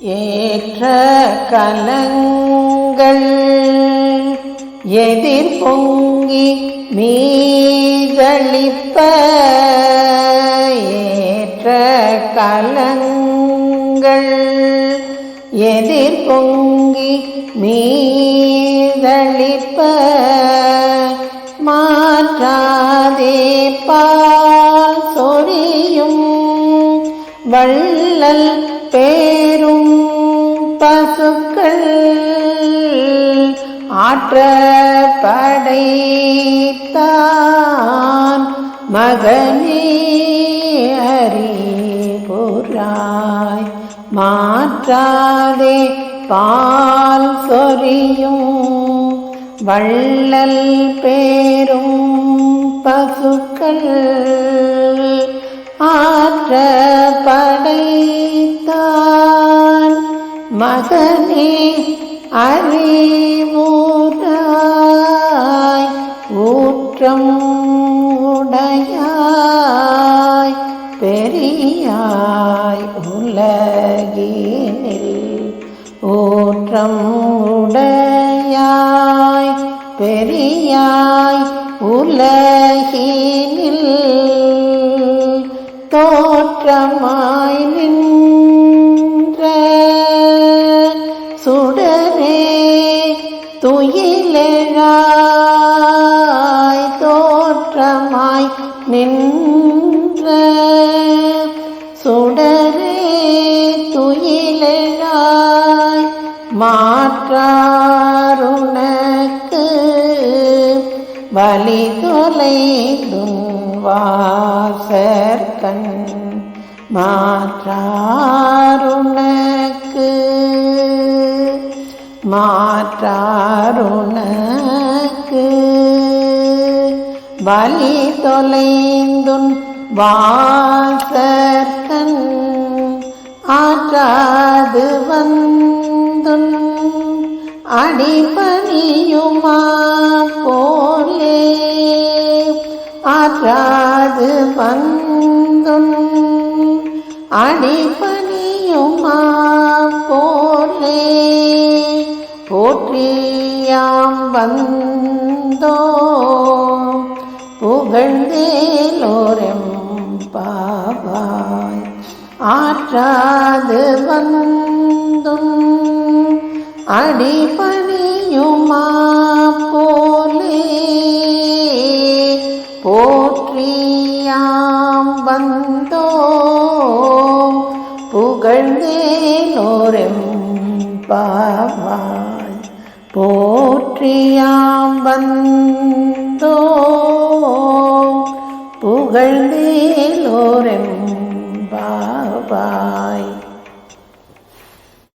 ஏற்ற கலங்கள் எதிர் பொங்கி மீதளிப்ப ஏற்ற கலங்கள் எதிர் பொங்கி மீதளிப்ப மாற்றாதே பால் சொறியும் வள்ளல் பேர் பசுக்கள் ஆற்ற படைத்தான் மகனே அறிபுராய். மாற்றாதே பால் சொரியும் வள்ளல் பேரும் பசுக்கள். ஆ மகனே அறிவுராய் ஊற்றம் உடையாய் பெரியாய் உலகினில் ஊற்றம் உடையாய் பெரியாய் உலகினில் தோற்றமாய் நின்ற சுடரே துயிலாய் தோற்றமாய் நின்ற சுடரே துயிலாய் மாற்றாருணக்கு வலி தொலைதும் வாசற்கண் மாற்றாருணக்கு. மாற்றாருணக்கு. வலி தொலைந்துன் வாசற்கண் ஆற்றாது வந்துன் அடிபணியுமா போலே ஆற்றாது வந்துன் அடிபணியுமா போற்றியாம் வந்தோ புகழ்ந்தேலோரெம் பாவாய் ஆற்றாது வந்தும் அடிபணியுமா போலே போற்றியாம் வந்தோ புகழ்ந்தேலோரெம் பாவாய் போற்றியாம் வந்தோ புகழ்ந்தேலோரெம்பாய்